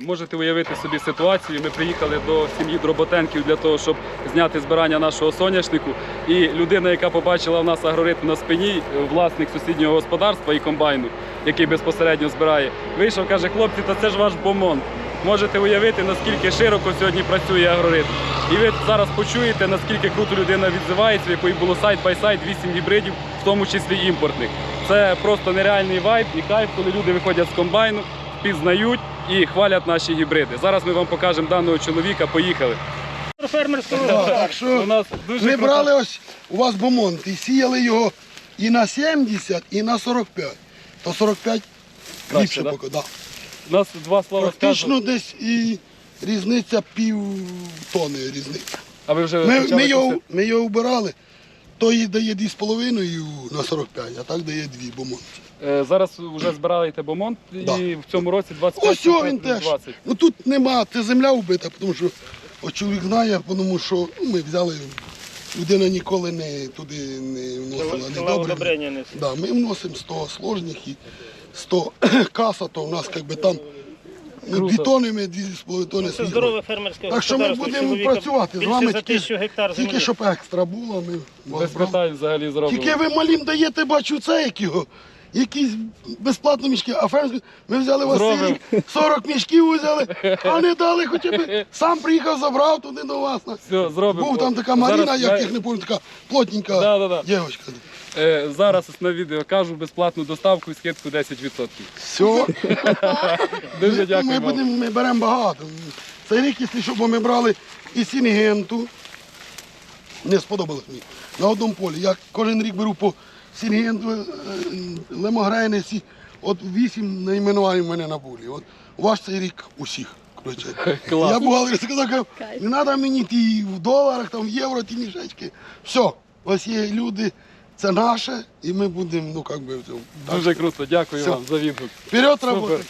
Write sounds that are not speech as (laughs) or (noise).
можете уявити собі ситуацію. Ми приїхали до сім'ї Дроботенків для того, щоб зняти збирання нашого соняшнику. І людина, яка побачила в нас агроритм на спині, е, власник сусіднього господарства і комбайну, який безпосередньо збирає, вийшов, каже, хлопці, та це ж ваш бомонд. Можете уявити, наскільки широко сьогодні працює агроритм. І ви зараз почуєте, наскільки круто людина відзивається, в якої було сайт бай сайт 8 гібридів, в тому числі імпортних. Це просто нереальний вайб і кайф, коли люди виходять з комбайну, пізнають і хвалять наші гібриди. Зараз ми вам покажемо даного чоловіка. Поїхали. Фермерського Так У нас дуже ми брали ось у вас бомонт і сіяли його і на 70, і на 45. То 45 Краще, ліпше да? поки, да. У нас два слова Практично скажу. десь і різниця пів тони різниця. А ви вже Ми, почали ми, його, косити? ми його вбирали, то їй дає 2,5 на 45, а так дає 2 бомонт. Е, Зараз вже збираєте бомонд Да. і в цьому році 25 Ось його він плюс теж. 20. Ну тут нема, це земля вбита, тому що от чоловік знає, тому що ну, ми взяли, людина ніколи не туди не вносила не добре. удобрення не. Да, ми вносимо 100 сложних і 100 каса, то в нас як би там ну, Круто. 2 тони, ми 2,5 тони Це здорове фермерське Так що ми господарство. будемо чоловіка працювати з більше вами за тільки, тисячу гектар землі. тільки щоб екстра було. Ми вас Без брали. питань взагалі зробимо. Тільки ви малим даєте, бачу, це як його. Якісь безплатно мішки, а фермерські, ми взяли вас Зробимо. рік, 40 мішків взяли, а не дали хоча б. Сам приїхав, забрав туди до вас. Все, зробимо. Був там така Маріна, Зараз, як я- їх не пам'ятаю, така плотненька Да-да-да. дівчинка. Е, зараз на відео кажу безплатну доставку і скидку 10%. Все. (laughs) Дуже дякую. ми, вам. будемо, ми беремо багато. Цей рік, якщо що, бо ми брали і Сінгенту. Не сподобалось мені. На одному полі. Я кожен рік беру по Сінгенту, е. От вісім найменувань у мене на полі. От у вас цей рік усіх. (laughs) Я бухгалтер сказав, не треба мені ті в доларах, там, в євро, ті мішечки. Все, ось є люди, це наше, і ми будемо, ну як би, в цьому. Дуже круто, дякую Все. вам за відгук. Вперед Супер. роботи.